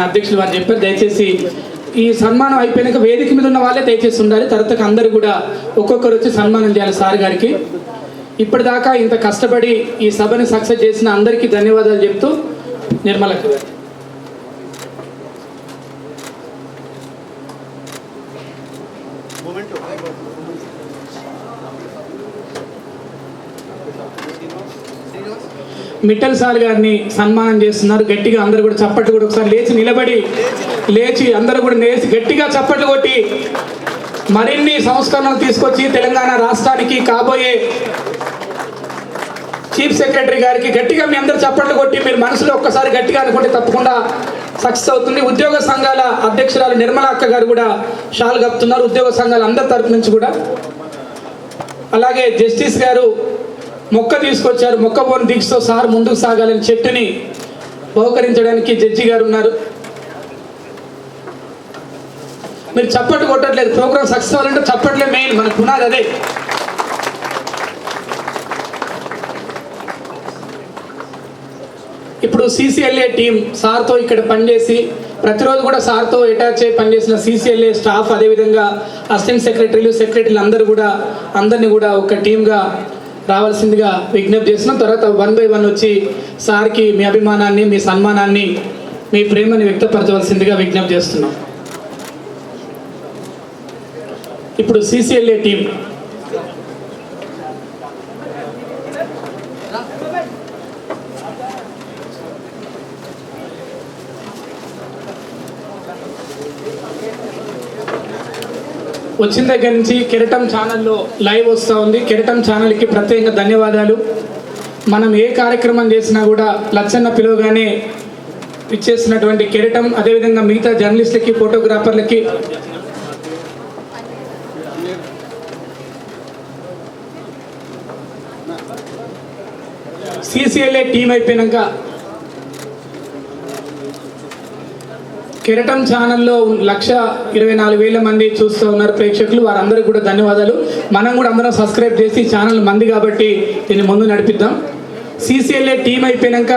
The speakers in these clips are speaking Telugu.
మన అధ్యక్షులు వారు చెప్పారు దయచేసి ఈ సన్మానం అయిపోయినాక వేదిక మీద ఉన్న వాళ్ళే దయచేసి ఉండాలి. తర్వాత అందరూ కూడా ఒక్కొక్కరు వచ్చి సన్మానం చేయాలి సార్ గారికి. ఇప్పటిదాకా ఇంత కష్టపడి ఈ సభని సక్సెస్ చేసిన అందరికీ ధన్యవాదాలు చెప్తూ నిర్మలకి మిట్టల్ సార్ గారిని సన్మానం చేస్తున్నారు. గట్టిగా అందరూ కూడా చప్పట్లు కూడా ఒకసారి లేచి నిలబడి లేచి అందరూ కూడా లేచి గట్టిగా చప్పట్లు కొట్టి మరిన్ని సంస్కరణలు తీసుకొచ్చి తెలంగాణ రాష్ట్రానికి కాబోయే చీఫ్ సెక్రటరీ గారికి గట్టిగా మీ అందరు చప్పట్లు కొట్టి మీరు మనసులో ఒక్కసారి గట్టిగా అనుకుంటే తప్పకుండా సక్సెస్ అవుతుంది. ఉద్యోగ సంఘాల అధ్యక్షురాలు నిర్మలా అక్క గారు కూడా షాల్ కప్పుతున్నారు. ఉద్యోగ సంఘాల అందరి తరపు నుంచి కూడా. అలాగే జస్టిస్ గారు మొక్క తీసుకొచ్చారు మొక్క పోని దీక్షతో సార్ ముందుకు సాగాలని చెట్టుని బహుకరించడానికి జడ్జి గారు ఉన్నారు. మీరు చప్పట్లు కొట్టట్లేదు ప్రోగ్రామ్ సక్సెస్ అవ్వాలంటే చప్పట్లే మెయిన్ మనకు పునాది అదే. ఇప్పుడు సీసీఎల్ఏ టీం సార్తో ఇక్కడ పనిచేసి ప్రతిరోజు కూడా సార్తో అటాచ్ అయ్యి పనిచేసిన సీసీఎల్ఏ స్టాఫ్ అదేవిధంగా అసిస్టెంట్ సెక్రటరీలు సెక్రటరీలు అందరూ కూడా అందరినీ కూడా ఒక టీంగా రావాల్సిందిగా విజ్ఞప్తి చేస్తున్నాం. తర్వాత వన్ బై వన్ వచ్చి సార్కి మీ అభిమానాన్ని మీ సన్మానాన్ని మీ ప్రేమని వ్యక్తపరచవలసిందిగా విజ్ఞప్తి చేస్తున్నాం. ఇప్పుడు సీసీఎల్ఏ టీం వచ్చిన దగ్గర నుంచి కిరటం ఛానల్లో లైవ్ వస్తూ ఉంది. కిరటం ఛానల్కి ప్రత్యేకంగా ధన్యవాదాలు. మనం ఏ కార్యక్రమం చేసినా కూడా లచ్చన్న పిలువగానే ఇచ్చేసినటువంటి కిరటం అదేవిధంగా మిగతా జర్నలిస్టులకి ఫోటోగ్రాఫర్లకి సీసీఎల్ఏ టీం అయిపోయినాక కిరటం ఛానల్లో లక్ష ఇరవై నాలుగు వేల మంది చూస్తూ ఉన్నారు ప్రేక్షకులు. వారందరికీ కూడా ధన్యవాదాలు. మనం కూడా అందరం సబ్స్క్రైబ్ చేసి ఛానల్ మంది కాబట్టి దీన్ని ముందు నడిపిద్దాం. సిసిఎల్ఏ టీం అయిపోయాక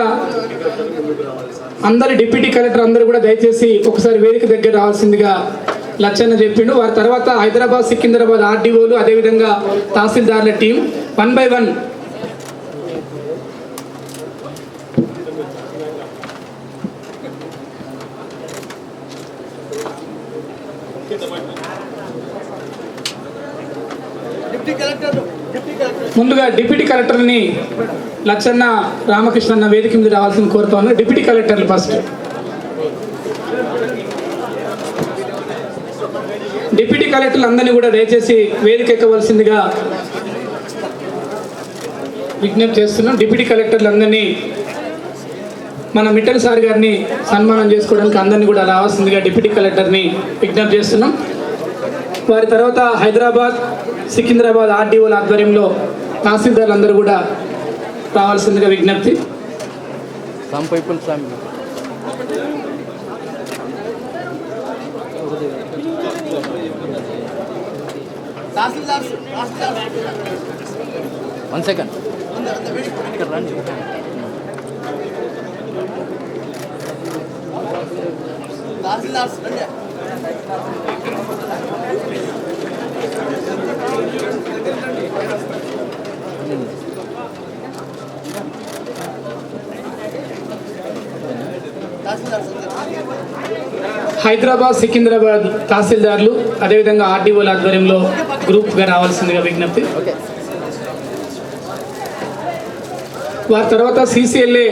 అందరు డిప్యూటీ కలెక్టర్ అందరూ కూడా దయచేసి ఒకసారి వేదిక దగ్గర రావాల్సిందిగా లచ్చన్న చెప్పిండు. వారి తర్వాత హైదరాబాద్ సికింద్రాబాద్ ఆర్డీఓలు అదేవిధంగా తహసీల్దార్ల టీం. వన్ బై వన్ ముందుగా డిప్యూటీ కలెక్టర్ని లచ్చన్న రామకృష్ణ వేదిక మీద రావాల్సిన కోరుతా ఉన్నా డిప్యూటీ కలెక్టర్లు ఫస్ట్. డిప్యూటీ కలెక్టర్లు అందరినీ కూడా దయచేసి వేదిక ఎక్కవలసిందిగా విజ్ఞప్తి చేస్తున్నాం. డిప్యూటీ కలెక్టర్లు అందరినీ మన మిట్టల్ సార్ గారిని సన్మానం చేసుకోవడానికి అందరినీ కూడా రావాల్సిందిగా డిప్యూటీ కలెక్టర్ని విజ్ఞప్తి చేస్తున్నాం. వారి తర్వాత హైదరాబాద్ సికింద్రాబాద్ ఆర్డీఓల ఆధ్వర్యంలో తహసీల్దార్లు అందరూ కూడా రావాల్సిందిగా విజ్ఞప్తి. One second. ఇక్కడ రండి హైదరాబాద్ సికింద్రాబాద్ తహసీల్దార్లు అదేవిధంగా ఆర్డీఓల ఆధ్వర్యంలో గ్రూప్గా రావాల్సిందిగా విజ్ఞప్తి. వారి తర్వాత సీసీఎల్ఏ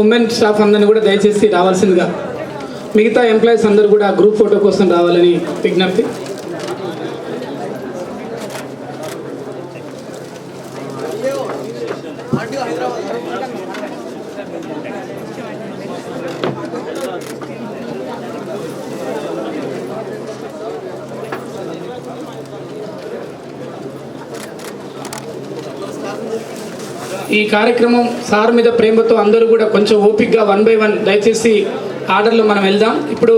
ఉమెన్ స్టాఫ్ అందరిని కూడా దయచేసి రావాల్సిందిగా మిగతా ఎంప్లాయీస్ అందరూ కూడా గ్రూప్ ఫోటో కోసం రావాలని విజ్ఞప్తి ఈ కార్యక్రమం సార్ మీద ప్రేమతో అందరూ కూడా కొంచెం ఓపిక్గా వన్ బై వన్ దయచేసి ఆర్డర్లో మనం వెళ్దాం. ఇప్పుడు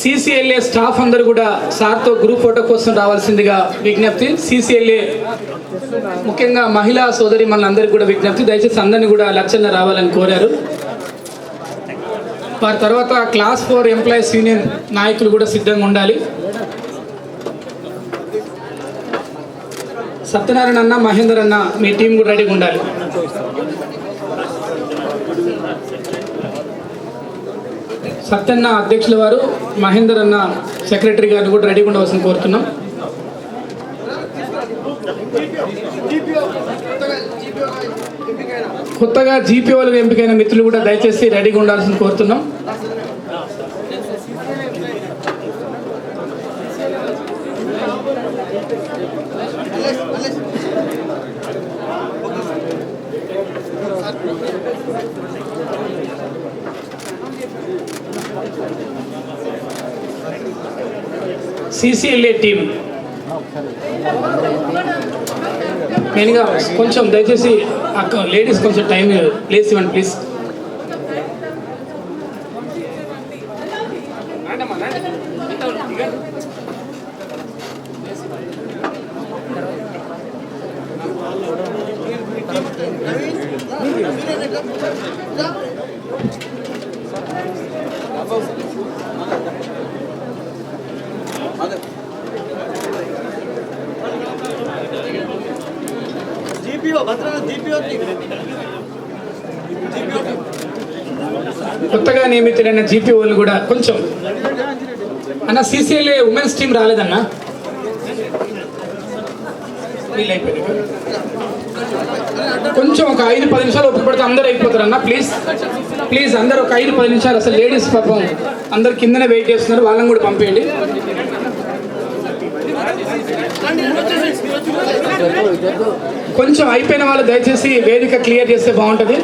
సిసిఎల్ఏ స్టాఫ్ అందరూ కూడా సార్తో గ్రూప్ ఫోటో కోసం రావాల్సిందిగా విజ్ఞప్తి. సిసిఎల్ఏ ముఖ్యంగా మహిళా సోదరి మనందరికీ కూడా విజ్ఞప్తి. దయచేసి అందరినీ కూడా లక్ష్యంగా రావాలని కోరారు. వారి తర్వాత క్లాస్ ఫోర్ ఎంప్లాయీస్ యూనియన్ నాయకులు కూడా సిద్ధంగా ఉండాలి. సత్యనారాయణ అన్న మహేందర్ అన్న మీ టీం కూడా రెడీగా ఉండాలి. సత్యన్న అధ్యక్షుల వారు మహేందర్ అన్న సెక్రటరీ గారిని కూడా రెడీగా ఉండవలసింది కోరుతున్నాం. కొత్తగా జీపీఓలకు ఎంపికైన మిత్రులు కూడా దయచేసి రెడీగా ఉండాల్సింది కోరుతున్నాం. సిసిఎల్ఏ టీం మెయిన్గా కొంచెం దయచేసి అక్క లేడీస్ కొంచెం టైం ప్లేస్ ఇవ్వండి ప్లీజ్ కొత్తగా జీపీ వాళ్ళు కూడా కొంచెం అన్న సిసిఎల్ఏ ఉమెన్స్ టీం రాలేదన్నా? కొంచెం ఒక ఐదు పది నిమిషాలు ఒప్పు పడితే అందరూ అయిపోతారు అన్న ప్లీజ్ ప్లీజ్ అందరూ ఒక ఐదు పది నిమిషాలు అసలు లేడీస్ పాపం అందరు కిందనే వెయిట్ చేస్తున్నారు వాళ్ళని కూడా పంపేయండి. కొంచెం అయిపోయిన వాళ్ళు దయచేసి వేదిక క్లియర్ చేస్తే బాగుంటుంది.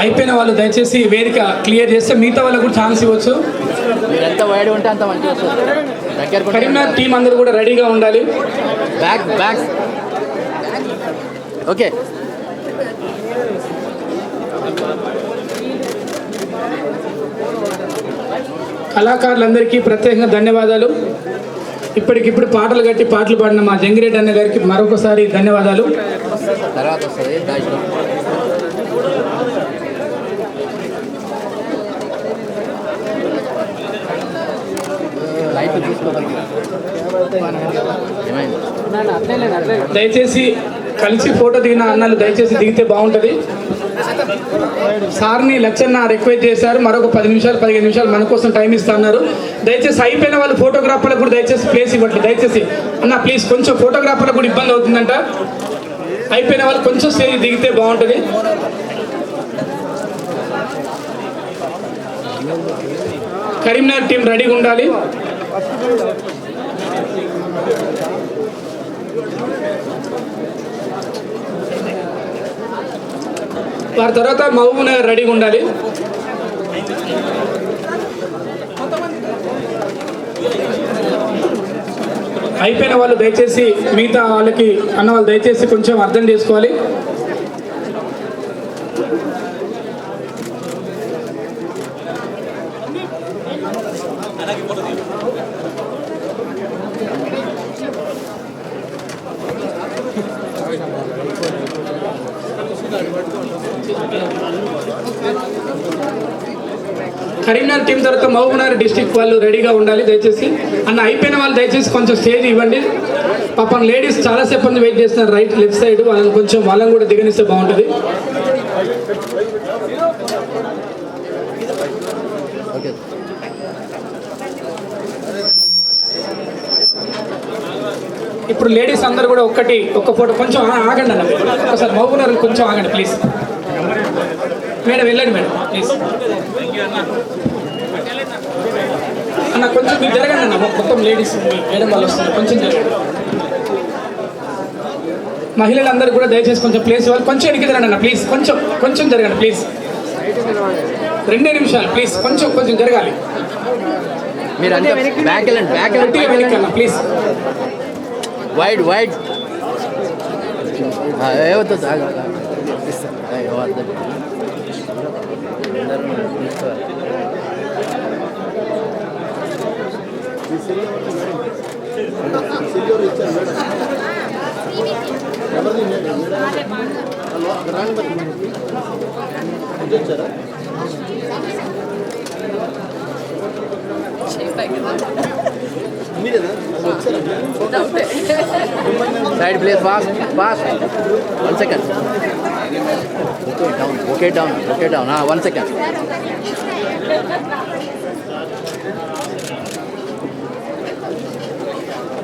అయిపోయిన వాళ్ళు దయచేసి వేదిక క్లియర్ చేస్తే మిగతా వాళ్ళకు కూడా ఛాన్స్ ఇవ్వచ్చు. ఎంత వైడ్ ఉంటే అంత మంచిగా వస్తుంది. దగ్గర కరీంనగర్ టీం అందరూ కూడా రెడీగా ఉండాలి. బ్యాక్ బ్యాక్ ఓకే కళాకారులందరికీ ప్రత్యేకంగా ధన్యవాదాలు. ఇప్పటికిప్పుడు పాటలు కట్టి పాటలు పాడిన మా జంగిరెడ్డి అన్న గారికి మరొకసారి ధన్యవాదాలు. తర్వాత దయచేసి కలిసి ఫోటో దిగిన అన్నలు దయచేసి దిగితే బాగుంటుంది. సార్ని లచ్చన్న రిక్వెస్ట్ చేశారు. మరొక పది నిమిషాలు పదిహేను నిమిషాలు మన కోసం టైం ఇస్తా అన్నారు. దయచేసి అయిపోయిన వాళ్ళు ఫోటోగ్రాఫర్లకు కూడా దయచేసి ప్లేస్ ఇవ్వట్లేదు దయచేసి అన్న ప్లీజ్ కొంచెం ఫోటోగ్రాఫర్లకు కూడా ఇబ్బంది అవుతుందంట. అయిపోయిన వాళ్ళు కొంచెం స్టేజ్ దిగితే బాగుంటుంది. కరీంనగర్ టీం రెడీగా ఉండాలి. వారి తర్వాత మహబూబ్ నగర్ రెడీగా ఉండాలి. అయిపోయిన వాళ్ళు దయచేసి మిగతా వాళ్ళకి అన్న వాళ్ళు దయచేసి కొంచెం అర్థం చేసుకోవాలి కరీంనగర్ టీం తర్వాత మహబూబ్నగర్ డిస్టిక్ వాళ్ళు రెడీగా ఉండాలి దయచేసి. అన్న అయిపోయిన వాళ్ళు దయచేసి కొంచెం స్టేజ్ ఇవ్వండి. పాపం లేడీస్ చాలాసేపు మంది వెయిట్ చేస్తున్నారు రైట్ లెఫ్ట్ సైడ్. వాళ్ళని కొంచెం వాళ్ళని కూడా దిగనిస్తే బాగుంటుంది. ఇప్పుడు లేడీస్ అందరు కూడా ఒక్కటి ఒక్క ఫోటో కొంచెం ఆగండి అన్న. ఒకసారి మహబూబ్నగర్ కొంచెం ఆగండి ప్లీజ్ మేడం వెళ్ళండి మేడం ప్లీజ్ అన్న కొంచెం మీరు జరగండి అన్న. మొత్తం లేడీస్ మేడం వాళ్ళు వస్తున్నారు. కొంచెం జరగండి. మహిళలందరూ కూడా దయచేసి కొంచెం ప్లేస్ ఇవ్వాలి. కొంచెం వెనక్కి జరగండి అన్న ప్లీజ్ కొంచెం కొంచెం జరగండి ప్లీజ్ రెండే నిమిషాలు ప్లీజ్ కొంచెం కొంచెం జరగాలి. మీరు బ్యాక్ వెళ్ళండి బ్యాక్ అన్న ప్లీజ్ వైడ్ వైడ్ ఏమవుతుంది side place fast fast one second okay down okay down okay down one second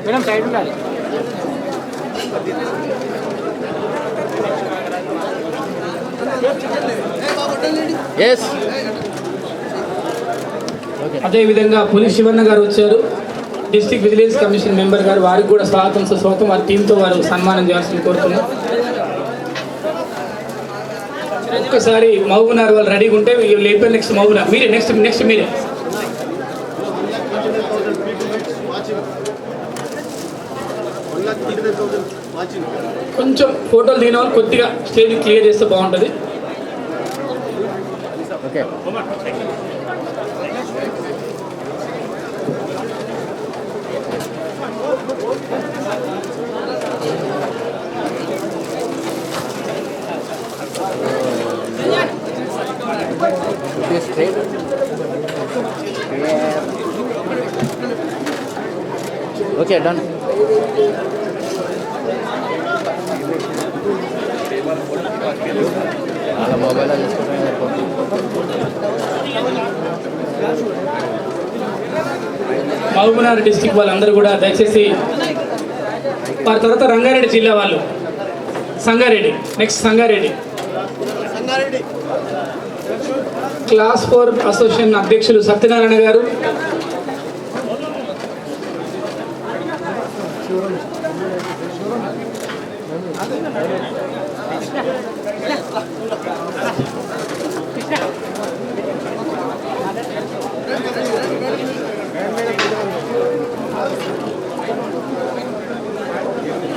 madam side ఉండాలి. అదేవిధంగా పులి శివన్న గారు వచ్చారు. డిస్ట్రిక్ట్ విజిలెన్స్ కమిషన్ మెంబర్ గారు వారికి కూడా స్వాగతం సుస్వాగతం. వారి టీంతో వారు సన్మానం చేయాల్సింది కోరుతున్నాం. ఒక్కసారి మహబూబ్నగర్ వాళ్ళు రెడీగా ఉంటే లేపే నెక్స్ట్ మహబూబ్నగర్ మీరే నెక్స్ట్ నెక్స్ట్ మీరే. కొంచెం ఫోటోలు దిగిన వాళ్ళు కొద్దిగా స్టేజ్ క్లియర్ చేస్తే బాగుంటుంది ఓకే. Okay, done. వాళ్ళ మొబైల్ మహబూబ్నగర్ డిస్టిక్ వాళ్ళందరూ కూడా దయచేసి వారి తర్వాత రంగారెడ్డి జిల్లా వాళ్ళు. Sangareddy next Sangareddy. Class four association అధ్యక్షులు సత్యనారాయణ గారు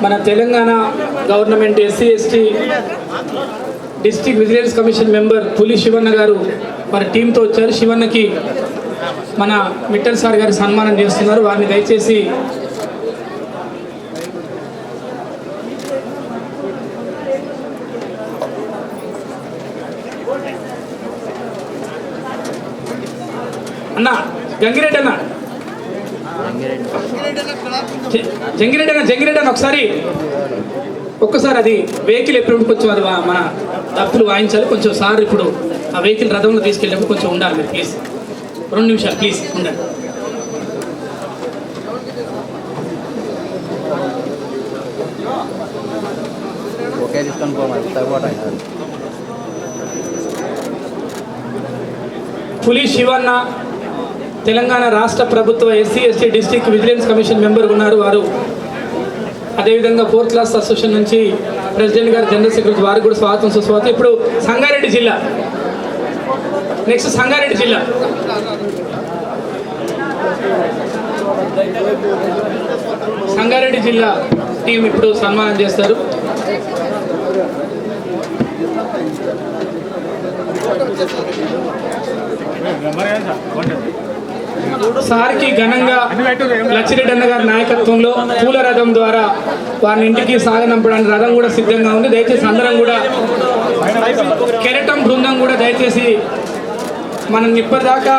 మన Telangana government SC ST district vigilance commission member Puli Shivanna garu వారి టీంతో వచ్చారు. శివన్నకి మన మిట్టల్ సార్ గారి సన్మానం చేస్తున్నారు. వారిని దయచేసి అన్న గంగిరెడ్డి అన్న. జంగిరెడ్డి. అన్న జంగిరెడ్డి అన్న ఒకసారి ఒక్కసారి అది వెహికల్ ఎప్పుడు కొంచెం అది వా- మన డప్పులు వాయించాలి. కొంచెం సార్ ఇప్పుడు ఆ వెహికల్ రథంలో తీసుకెళ్ళినప్పుడు కొంచెం ఉండాలి మీరు ప్లీజ్ రెండు నిమిషాలు ప్లీజ్ ఉండండి. ఓకే తీసుకొని పోమని సరిపోతాయి పులి శివన్న తెలంగాణ రాష్ట్ర ప్రభుత్వ SC ST district vigilance commission member ఉన్నారు వారు. అదేవిధంగా ఫోర్త్ క్లాస్ అసోసియేషన్ నుంచి ప్రెసిడెంట్ గారు జనరల్ సెక్రటరీ వారికి కూడా స్వాగతం సుస్వాగతం. ఇప్పుడు సంగారెడ్డి జిల్లా. నెక్స్ట్ సంగారెడ్డి జిల్లా. సంగారెడ్డి జిల్లా టీం ఇప్పుడు సన్మానం చేస్తారు. సార్కి ఘనంగా లచ్చిరెడ్డి అన్న గారి నాయకత్వంలో పూల రథం ద్వారా వారిని ఇంటికి సాగనంపడానికి రథం కూడా సిద్ధంగా ఉంది. దయచేసి అందరం కూడా కెరటం బృందం కూడా దయచేసి మనం ఇప్పటిదాకా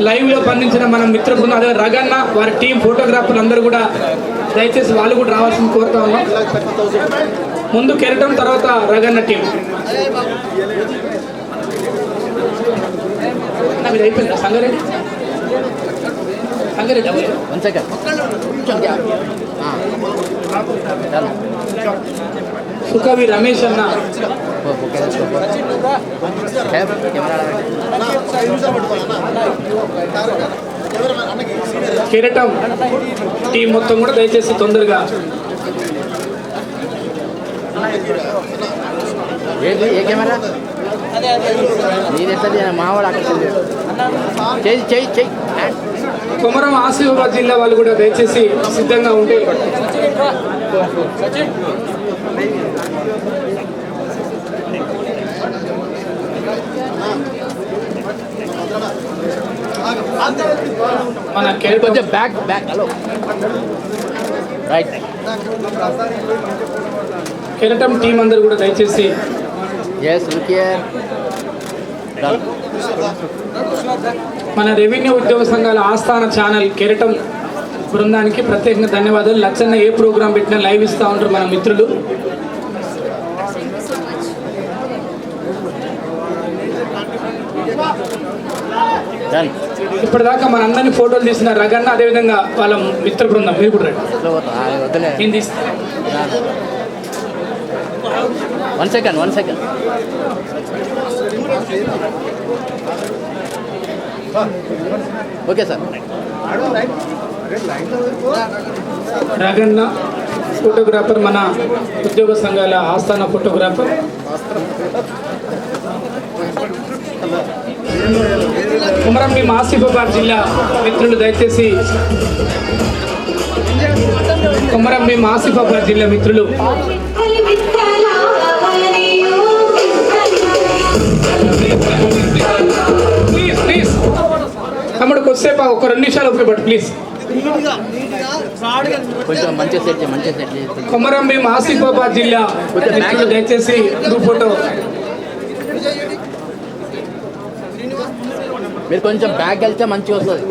లైవ్లో పండించిన మన మిత్ర బృందం అదే రగన్న వారి టీం ఫోటోగ్రాఫర్లు అందరూ కూడా దయచేసి వాళ్ళు కూడా రావాల్సింది కోరుతా ఉన్నాం. ముందు కెరటం తర్వాత రగన్న టీం. నాకు ఇది అయిపోయిందా? సంగారెడ్డి? సంగారెడ్డి? వన్ సెకండ్ సుకవి రమేష్ అన్న. కిరటం టీం మొత్తం కూడా దయచేసి తొందరగా. ఏ కెమెరా? నీది ఎట్లా మావాడు అక్కడ చేయి చేయి చేయి. కొమరం ఆసిఫాబాద్ జిల్లా వాళ్ళు కూడా దయచేసి సిద్ధంగా ఉంటే. మన కొంచెం back back hello right Keratam team అందరూ కూడా దయచేసి ఎస్ లుక్ హియర్ డన్ మన రెవెన్యూ ఉద్యోగ సంఘాల ఆస్థాన ఛానల్ కెరటం బృందానికి ప్రత్యేకంగా ధన్యవాదాలు. లచ్చన్న ఏ ప్రోగ్రాం పెట్టినా లైవ్ ఇస్తూ ఉంటారు మన మిత్రులు. ఇప్పటిదాకా మన అందరినీ ఫోటోలు తీసిన రగన్న అదేవిధంగా వాళ్ళ మిత్ర బృందం. మీరు కూడా రండి. నేను తీస్తాను one second one second okay sir Raganna photographer మన ఉద్యోగ సంఘాల ఆస్థాన ఫోటోగ్రాఫర్. కుమరంభీం ఆసిఫాబాద్ జిల్లా మిత్రులు దయచేసి కుమరంభీం ఆసిఫాబాద్ జిల్లా మిత్రులు. ప్లీజ్ ప్లీజ్ తమ్ముడు కొద్దిసేపు ఒక రెండు నిమిషాలు ఉపయోగపడు ప్లీజ్ చేయి కొమరంభీం ఆసిఫాబాద్ జిల్లా. దయచేసి ఫోటో మీరు కొంచెం బ్యాక్ వెళ్తే మంచిగా వస్తుంది.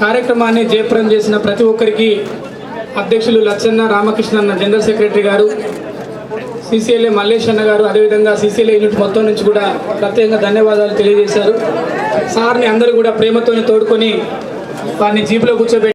కార్యక్రమాన్ని జయప్రం చేసిన ప్రతి ఒక్కరికి అధ్యక్షులు లచ్చన్న రామకృష్ణ అన్న general secretary garu CCLA Mallesh అన్న గారు అదేవిధంగా సిసిఎల్ఏ యూనిట్ మొత్తం నుంచి కూడా ప్రత్యేకంగా ధన్యవాదాలు తెలియజేశారు. సార్ని అందరూ కూడా ప్రేమతోనే తోడుకొని వారిని జీపులో కూర్చోబెట్టి